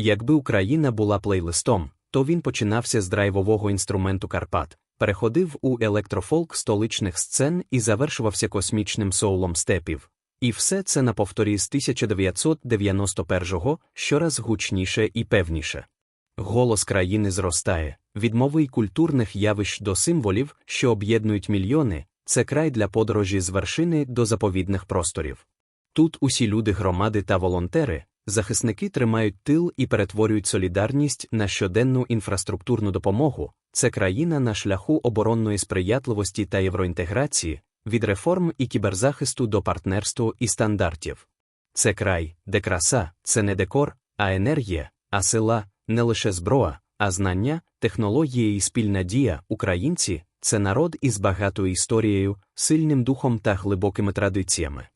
Якби Україна була плейлистом, то він починався з драйвового інструменту Карпат, переходив у електрофолк столичних сцен і завершувався космічним соулом степів. І все це на повторі з 1991-го щораз гучніше і певніше. Голос країни зростає, від мови й культурних явищ до символів, що об'єднують мільйони, це край для подорожі з вершини до заповідних просторів. Тут усі люди громади та волонтери, захисники тримають тил і перетворюють солідарність на щоденну інфраструктурну допомогу. Це країна на шляху оборонної сприятливості та євроінтеграції, від реформ і кіберзахисту до партнерства і стандартів. Це край, де краса це не декор, а енергія, а сила не лише зброя, а знання, технології і спільна дія українці це народ із багатою історією, сильним духом та глибокими традиціями.